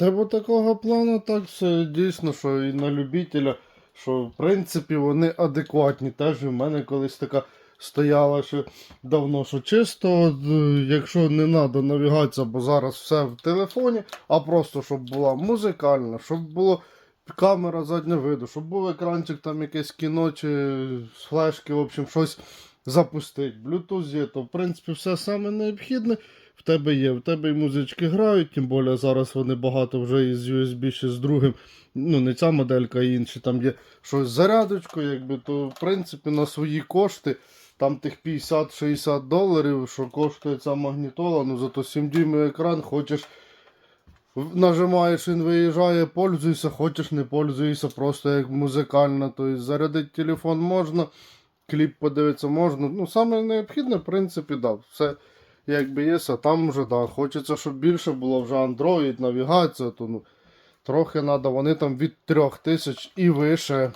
Бо такого плану так все дійсно, що і на любителя, що в принципі вони адекватні. Теж в мене колись така стояла ще давно, що чисто, е, якщо не треба навігація, бо зараз все в телефоні, а просто щоб була музикальна, щоб було камера заднього виду, щоб був екранчик, там якесь кіно чи флешки, в общем, щось запустити. Bluetooth є, то в принципі все саме необхідне в тебе є. В тебе і музички грають, тим більше зараз вони багато вже із USB ще з другим. Ну, не ця моделька, а інші там є щось з зарядочкою, якби, то в принципі на свої кошти. Там тих 50-60 доларів, що коштує ця магнітола, ну зато 7 дюймів екран, хочеш нажимаєш, він виїжджає, пользуйся, хочеш не пользуйся, просто як музикальна. Тобто зарядити телефон можна, кліп подивитися можна. Ну, саме необхідне, в принципі, да, все якби є, а там вже да, хочеться, щоб більше було вже Android, навігація, то ну, трохи треба, вони там від 3000 і вище